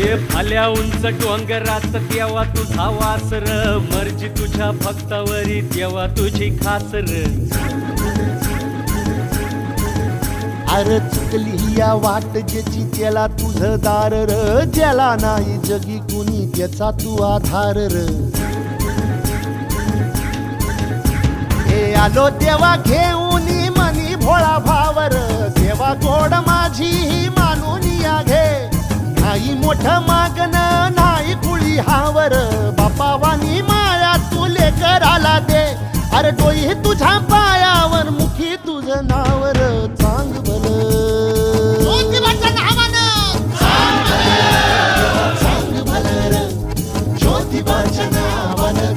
हे फाल्या उंच डोंगरात देवा तुझा वासर. मर्जी तुझ्या भक्तावरी देवा तुझी खासर. अरे चुकली या वाट ज्याची त्याला तुझं दार र. ज्याला नाही जगी कुणी त्याचा तू आधार र. हे आलो देवा घेऊन मोठ मागण नाही कुळी हावर. बापावानी माया तू कराला दे. अरे डोई तुझ्या पायावर मुखी तुझ नावर. चांग बल ज्योतिबाच्या नावानं